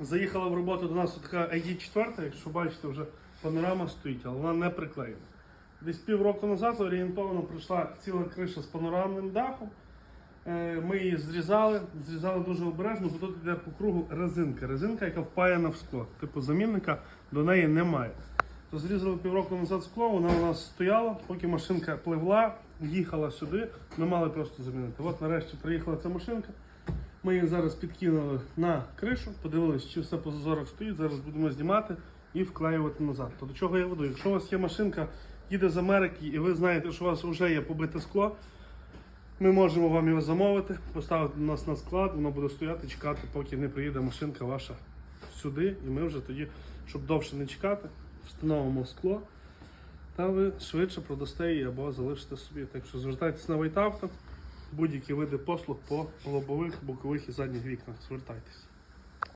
Заїхала в роботу до нас така ID4, якщо бачите, вже панорама стоїть, але вона не приклеєна. Десь півроку назад орієнтовно прийшла ціла криша з панорамним дахом. Е, Ми її зрізали, зрізали дуже обережно, бо тут йде по кругу резинка. Резинка, яка впаяна в скло. Типу замінника до неї немає. То зрізали півроку назад скло, вона у нас стояла, поки машинка пливла, їхала сюди, ми мали просто замінити. От нарешті приїхала ця машинка. Ми її зараз підкинули на кришу, подивилися, чи все по зазорах стоїть. Зараз будемо знімати і вклеювати назад. То до чого я веду? Якщо у вас є машинка, їде з Америки, і ви знаєте, що у вас вже є побите скло, ми можемо вам його замовити, поставити у нас на склад, воно буде стояти, чекати, поки не приїде машинка ваша сюди, і ми вже тоді, щоб довше не чекати, встановимо скло. Та ви швидше продасте її або залишите собі. Так що звертайтесь на Вайтавто, будь-які види послуг по лобових, бокових і задніх вікнах. Звертайтесь.